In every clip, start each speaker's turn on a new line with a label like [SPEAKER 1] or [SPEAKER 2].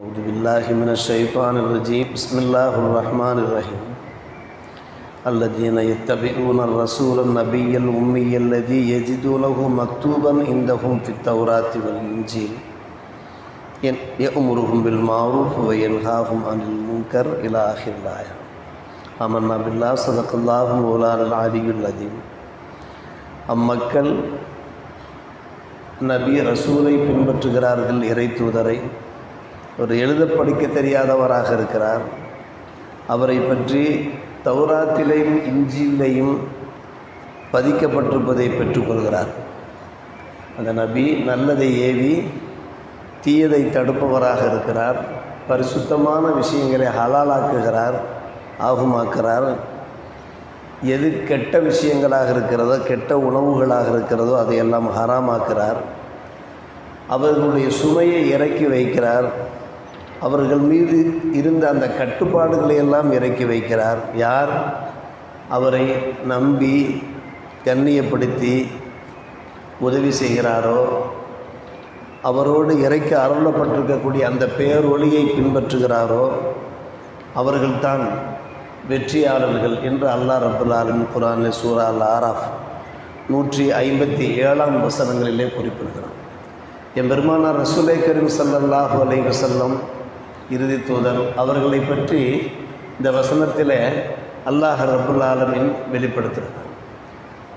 [SPEAKER 1] أعوذ بالله من الشيطان الرجيم بسم الله الرحمن الرحيم الذين يتبعون الرسول النبي الأمي الذي يجدونه مكتوبا عندهم في التوراة والإنجيل ين- يأمرهم بالمعروف وينهاهم عن المنكر إلى آخر الآية آمنا بالله صدق الله مولانا العلي العظيم அம்மக்கள் நபி ரசூலை பின்பற்றுகிறார்கள் இறை தூதரை ஒரு எழுத படிக்க தெரியாதவராக இருக்கிறார். அவரை பற்றி தௌராத்திலையும் இஞ்சியிலையும் பதிக்கப்பட்டிருப்பதை பெற்றுக்கொள்கிறார் அந்த நபி நல்லதை ஏவி தீயதை தடுப்பவராக இருக்கிறார். பரிசுத்தமான விஷயங்களை ஹலாலாக்குகிறார் ஆகுமாக்குறார் எது கெட்ட விஷயங்களாக இருக்கிறதோ கெட்ட உணவுகளாக இருக்கிறதோ அதையெல்லாம் ஹராமாக்குறார் அவர்களுடைய சுமையை இறக்கி வைக்கிறார். அவர்கள் மீது இருந்த அந்த கட்டுப்பாடுகளை எல்லாம் இறக்கி வைக்கிறார். யார்? அவரை நம்பி கண்ணியப்படுத்தி உதவி செய்கிறாரோ? அவரோடு இறைக்க அருளப்பட்டிருக்கக்கூடிய அந்த பேரொளியை பின்பற்றுகிறாரோ? அவர்கள்தான் வெற்றியாளர்கள் என்று அல்லாஹ் ரபுல் ஆலம் குரான் சூரா அல் ஆராஃப் நூற்றி ஐம்பத்தி ஏழாம் வசனங்களிலே குறிப்பிடுகிறார் என் பெருமானார் ரசூலை கரீம் சல்லாஹூ அலைஹி செல்லம் இறுதி தூதர் அவர்களை பற்றி இந்த வசனத்தில் அல்லாஹ் ரபுல் ஆலமின் வெளிப்படுத்துகிறார்.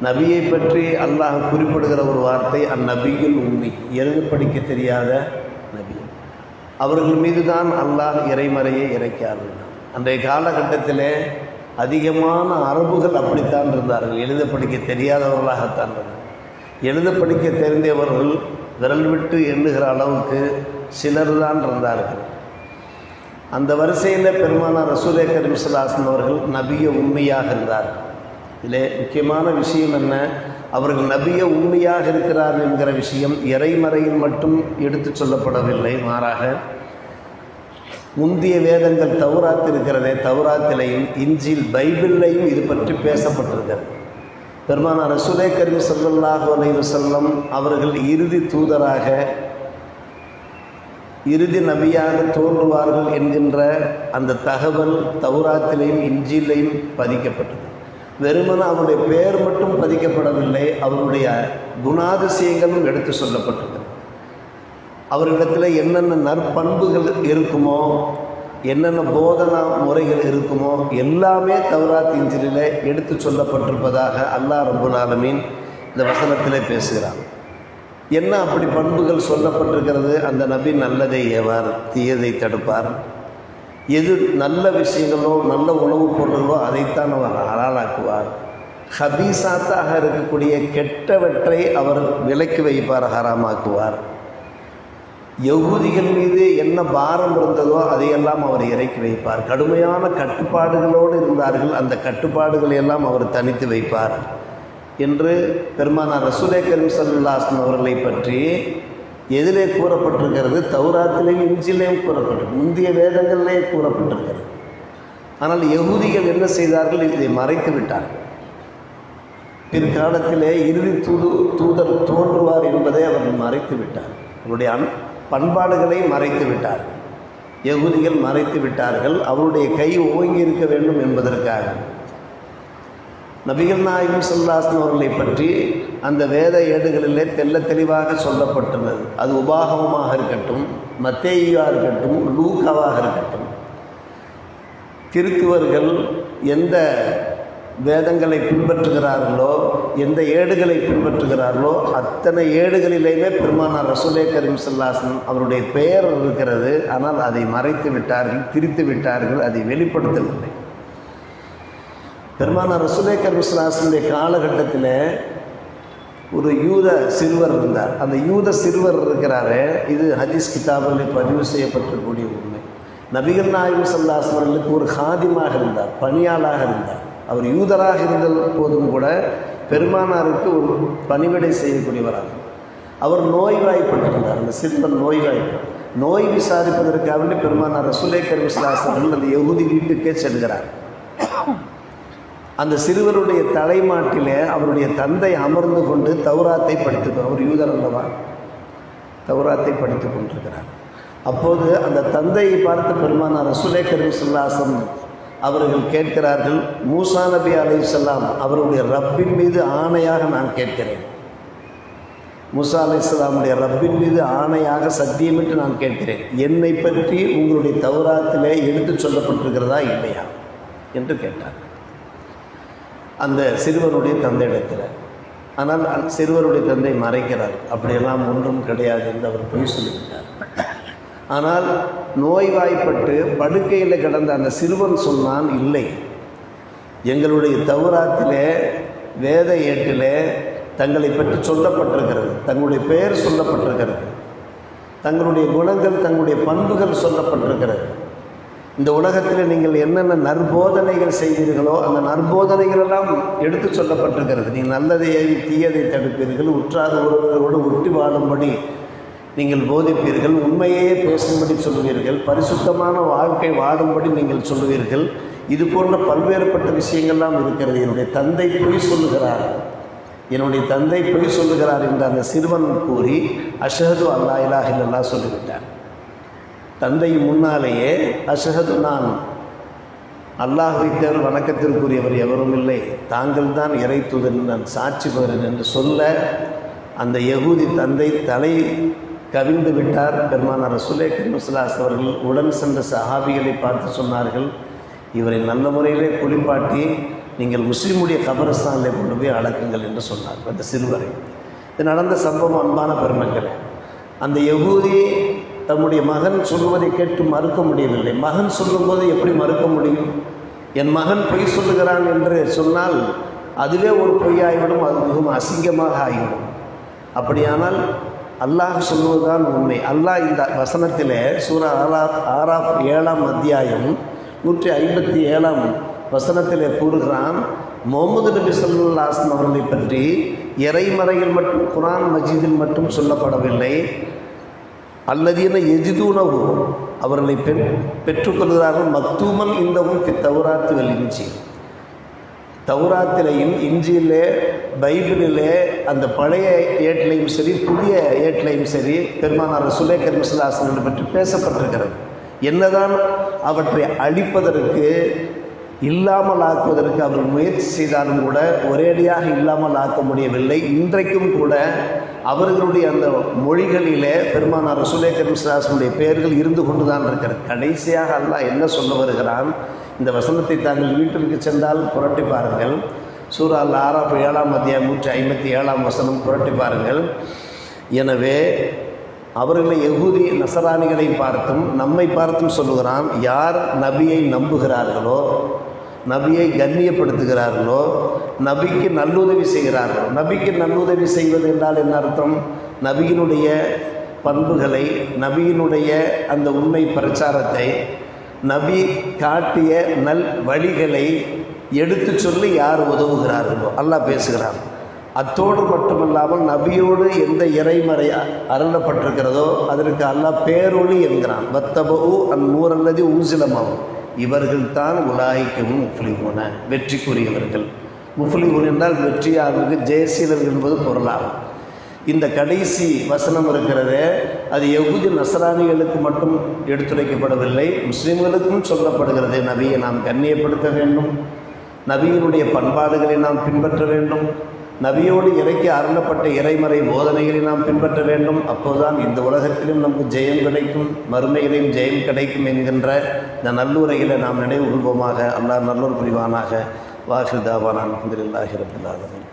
[SPEAKER 1] நபியை பற்றி அல்லாஹ் குறிப்பிடுகிற ஒரு வார்த்தை அந்நபியில் உண்மை எழுத படிக்க தெரியாத நபி. அவர்கள் மீது தான் அல்லாஹ் இறைமறையை இறைக்கார்கள் அன்றைய காலகட்டத்தில் அதிகமான அரபுகள் அப்படித்தான் இருந்தார்கள். எழுத படிக்க தெரியாதவர்களாகத்தான் இருந்தார்கள். எழுத படிக்க தெரிந்தவர்கள் விரல் விட்டு எண்ணுகிற அளவுக்கு சிலர் தான் இருந்தார்கள். அந்த வரிசையில் பெருமானார் ரசூலே கரீம் ஸல்லல்லாஹு அவர்கள் நபிய உண்மையாக இருந்தார். இதிலே முக்கியமான விஷயம் என்ன? அவர்கள் நபிய உண்மையாக இருக்கிறார் என்கிற விஷயம் இறைமறையில் மட்டும் எடுத்து சொல்லப்படவில்லை. மாறாக முந்திய வேதங்கள் தௌராத் இருக்கிறதே தௌராத்திலையும் இஞ்சில் பைபிள்லையும் இது பற்றி பேசப்பட்டிருக்கிறது. பெருமானார் ரசூலே கரீம் ஸல்லல்லாஹு அவர்கள் இறுதி தூதராக இறுதி நபியாக தோன்றுவார்கள் என்கின்ற அந்த தகவல் தௌராத்திலையும் இஞ்சிலையும் பதிக்கப்பட்டது. வெறுமன அவருடைய பெயர் மட்டும் பதிக்கப்படவில்லை அவருடைய குணாதிசயங்களும் எடுத்து சொல்லப்பட்டது. அவர்களிடத்தில் என்னென்ன நற்பண்புகள் இருக்குமோ என்னென்ன போதனா முறைகள் இருக்குமோ எல்லாமே தௌராத் இஞ்சிலில் எடுத்து சொல்லப்பட்டிருப்பதாக அல்லாஹ் ரபுல் ஆலமீன் இந்த வசனத்திலே பேசுகிறான். என்ன அப்படி பண்புகள் சொல்லப்பட்டிருக்கிறது? அந்த நபி நல்லதை ஏவார் தீயதை தடுப்பார். எது நல்ல விஷயங்களோ நல்ல உணவுப் பொருள்களோ அதைத்தான் அவர் ஹலாலாக்குவார். ஹபீசாத்தாக இருக்கக்கூடிய கெட்டவற்றை அவர் விலக்கி வைப்பார் ஹராமாக்குவார். யகுதிகள் மீது என்ன பாரம் இருந்ததோ அதையெல்லாம் அவர் இறக்கி வைப்பார். கடுமையான கட்டுப்பாடுகளோடு இருந்தார்கள். அந்த கட்டுப்பாடுகளை எல்லாம் அவர் தனித்து வைப்பார். என்று பெருமானார் ரசூலே கரீம் சல்லாஸ்லம் அவர்களை பற்றி எதிலே கூறப்பட்டிருக்கிறது தௌராத்திலையும் இஞ்சிலையும் கூறப்பட்டிருக்கு முந்தைய வேதங்களிலே கூறப்பட்டிருக்கிறது. ஆனால் யகுதிகள் என்ன செய்தார்கள்? இதை மறைத்து விட்டார்கள். பிற்காலத்திலே இறுதி தூது தூதர் தோன்றுவார் என்பதை அவர்கள் மறைத்து விட்டார். அவருடைய அன் பண்பாடுகளை மறைத்து விட்டார்கள் யகுதிகள் மறைத்து விட்டார்கள். அவருடைய கை ஓங்கி இருக்க வேண்டும் என்பதற்காக. நபிகள் நாயகம் சொல்லாசன் அவர்களை பற்றி அந்த வேத ஏடுகளிலே தெல்ல தெளிவாக சொல்லப்பட்டுள்ளது. அது உபாகமமாக இருக்கட்டும் மத்தேயாக இருக்கட்டும் லூக்காவாக இருக்கட்டும். கிறித்துவர்கள் எந்த வேதங்களை பின்பற்றுகிறார்களோ எந்த ஏடுகளை பின்பற்றுகிறார்களோ அத்தனை ஏடுகளிலேயுமே பெருமானார் ரசூலே கரீம் சல்லாசன் அவருடைய பெயர் இருக்கிறது. ஆனால் அதை மறைத்து விட்டார்கள் திரித்து விட்டார்கள் அதை வெளிப்படுத்தவில்லை. பெருமானார் ரசுலே கரீம் காலகட்டத்தில் ஒரு யூத சிறுவர் இருந்தார். அந்த யூத சிறுவர் இருக்கிறாரு இது ஹதீஸ் கிதாபில் பதிவு செய்யப்பட்டிருக்கக்கூடிய உண்மை. நபிகள் நாயகம் சல்லாசவர்களுக்கு ஒரு ஹாதிமாக இருந்தார் பணியாளாக இருந்தார். அவர் யூதராக இருந்த போதும் கூட பெருமானாருக்கு ஒரு பணிவிடை செய்யக்கூடியவராக அவர் நோய்வாய்ப்பட்டிருந்தார் அந்த சிறுவன் நோய்வாய்ப்பட்டு நோய் விசாரிப்பதற்காக வேண்டி பெருமானார் ரசுலே கருவிஸ்லாசர்கள் அந்த எகுதி வீட்டுக்கே செல்கிறார். அந்த சிறுவருடைய தலைமாட்டிலே அவருடைய தந்தை அமர்ந்து கொண்டு தௌராத்தை படித்து அவர் யூதர் அல்லவா? தௌராத்தை படித்து கொண்டிருக்கிறார். அப்போது அந்த தந்தையை பார்த்த பெருமானார் ரசுலே கருசுல்லாசம் சுல்லாசம் அவர்கள் கேட்கிறார்கள் மூசா நபி அலைஹிஸ்ஸலாம் அவருடைய ரப்பின் மீது ஆணையாக நான் கேட்கிறேன். மூசா அலைஹிஸ்ஸலாமுடைய ரப்பின் மீது ஆணையாக சத்தியமிட்டு நான் கேட்கிறேன். என்னை பற்றி உங்களுடைய தௌராத்திலே எடுத்துச் சொல்லப்பட்டிருக்கிறதா இல்லையா? என்று கேட்டார். அந்த சிறுவனுடைய தந்தையிடத்தில் ஆனால் சிறுவருடைய தந்தை மறைக்கிறார். அப்படியெல்லாம் ஒன்றும் கிடையாது என்று அவர் பொய் சொல்லிவிட்டார். ஆனால் நோய்வாய்ப்பட்டு படுக்கையில் கிடந்த அந்த சிறுவன் சொன்னான் இல்லை. எங்களுடைய தௌராத்திலே வேத ஏட்டிலே தங்களை பற்றி சொல்லப்பட்டிருக்கிறது. தங்களுடைய பெயர் சொல்லப்பட்டிருக்கிறது. தங்களுடைய குணங்கள் தங்களுடைய பண்புகள் சொல்லப்பட்டிருக்கிறது. இந்த உலகத்தில் நீங்கள் என்னென்ன நற்போதனைகள் செய்தீர்களோ அந்த நற்போதனைகள் எல்லாம் எடுத்து சொல்லப்பட்டிருக்கிறது. நீங்கள் நல்லதை தீயதை தடுப்பீர்கள் உற்றாத உறவுகளோடு ஒட்டி வாழும்படி நீங்கள் போதிப்பீர்கள் உண்மையே பேசும்படி சொல்லுவீர்கள் பரிசுத்தமான வாழ்க்கை வாடும்படி நீங்கள் சொல்லுவீர்கள் இது போன்ற பல்வேறுபட்ட விஷயங்கள்லாம் இருக்கிறது. என்னுடைய தந்தை பொய் சொல்லுகிறார். என்னுடைய தந்தை பொய் சொல்லுகிறார் என்று அந்த சிறுவன் கூறி அஷஹது அல்லா இலாஹ் இல்லல்லா சொல்லிவிட்டார். தந்தை முன்னாலேயே அஷஹது நான். அல்லாஹை தவிர வணக்கத்திற்குரியவர் எவரும் இல்லை. தாங்கள் தான் இறைத்துதன் நான் சாட்சி பெறுகிறேன் என்று சொல்ல அந்த யகூதி தந்தை தலை கவிழ்ந்து விட்டார். பெருமானார் ரசுலே கரிமசுல்லாஸ் அவர்கள் உடன் சென்ற சஹாபிகளை பார்த்து சொன்னார்கள் இவரை நல்ல முறையிலே குளிப்பாட்டி நீங்கள் முஸ்லீமுடைய கபரஸ்தானில் கொண்டு போய் அடக்குங்கள் என்று சொன்னார். அந்த சிறுவரை. இது நடந்த சம்பவம் அன்பான பெருமக்களே அந்த யகூதி தம்முடைய மகன் சொல்வதை கேட்டு மறுக்க முடியவில்லை. மகன் சொல்லும்போது எப்படி மறுக்க முடியும்? என் மகன் பொய் சொல்லுகிறான் என்று சொன்னால் அதுவே ஒரு பொய்யாகிவிடும் அது மிகவும் அசிங்கமாக ஆகிவிடும். அப்படியானால் அல்லாஹ் சொல்வதுதான் உண்மை. அல்லாஹ் இந்த வசனத்திலே சூரா ஆறா ஆறாம் ஏழாம் அத்தியாயம் நூற்றி ஐம்பத்தி ஏழாம் வசனத்திலே கூறுகிறான் முகமது நபி சொல்லாசன் அவர்களை பற்றி இறைமறையில் மட்டும் குரான் மஜீதில் மட்டும் சொல்லப்படவில்லை. அல்லதீன எஜிதூனவு அவர்களை பெண் பெற்றுக்கொள்கிறார்கள். மத்தூமன் இந்தவும் தௌராத்து இஞ்சி தௌராத்திலையும் இஞ்சியிலே பைபிளிலே அந்த பழைய ஏட்டிலையும் சரி புதிய ஏட்டிலையும் சரி பெருமானார் சுலே கர்மசிலாசனங்களை பற்றி பேசப்பட்டிருக்கிறது. என்னதான் அவற்றை அழிப்பதற்கு இல்லாமல் ஆக்குவதற்கு அவர் முயற்சி செய்தாலும் கூட ஒரேடியாக இல்லாமல் ஆக்க முடியவில்லை. இன்றைக்கும் கூட அவர்களுடைய அந்த மொழிகளிலே பெருமானார் ரசூலே கரிம்சாசனுடைய பெயர்கள் இருந்து கொண்டு தான் இருக்கிறது. கடைசியாக அல்லாஹ் என்ன சொல்ல வருகிறான்? இந்த வசனத்தை தாங்கள் வீட்டிற்கு சென்றால் புரட்டி பாருங்கள். சூரா ஆறாம் ஏழாம் அத்தியாயம் நூற்றி ஐம்பத்தி ஏழாம் வசனம் புரட்டி பாருங்கள். எனவே அவர்களை எகுதி நசராணிகளை பார்த்தும் நம்மை பார்த்தும் சொல்லுகிறான் யார் நபியை நம்புகிறார்களோ நபியை கண்ணியப்படுத்துகிறார்களோ நபிக்கு நல்லுதவி செய்கிறார்களோ நபிக்கு நல்லுதவி செய்வது என்றால் என்ன அர்த்தம்? நபியினுடைய பண்புகளை நபியினுடைய அந்த உண்மை பிரச்சாரத்தை நபி காட்டிய நல் வழிகளை எடுத்து சொல்லி யார் உதவுகிறார்களோ அல்லாஹ் பேசுகிறார்கள் அத்தோடு மட்டுமல்லாமல் நபியோடு எந்த இறைமறை அருளப்பட்டிருக்கிறதோ அதற்கு அல்லாஹ் பேரொளி என்கிறான். வத்தபு அந் நூறல்லது ஊசிலமாகும் இவர்கள் தான் உலாய்க்கும் முஃப்லிகூன வெற்றிக்குரியவர்கள். முஃப்லிகூன் என்றால் வெற்றியாளர்கள் ஜெயசீலர்கள் என்பது பொருளாகும். இந்த கடைசி வசனம் இருக்கிறதே அது எகுதி நசராணிகளுக்கு மட்டும் எடுத்துரைக்கப்படவில்லை முஸ்லீம்களுக்கும் சொல்லப்படுகிறது. நபியை நாம் கண்ணியப்படுத்த வேண்டும். நபியினுடைய பண்பாடுகளை நாம் பின்பற்ற வேண்டும். நபியோடு இறக்கி அருளப்பட்ட இறைமறை போதனைகளை நாம் பின்பற்ற வேண்டும். அப்போதுதான் இந்த உலகத்திலும் நமக்கு ஜெயம் கிடைக்கும் மறுமையிலையும் ஜெயம் கிடைக்கும் என்கின்ற இந்த நல்லுரைகளை நாம் நினைவு கொள்வோமாக. அல்லாஹ் நல்லூர் புரிவானாக. வாஹிதாவான அலமதுல்லாஹி ரபுல்லாலமின்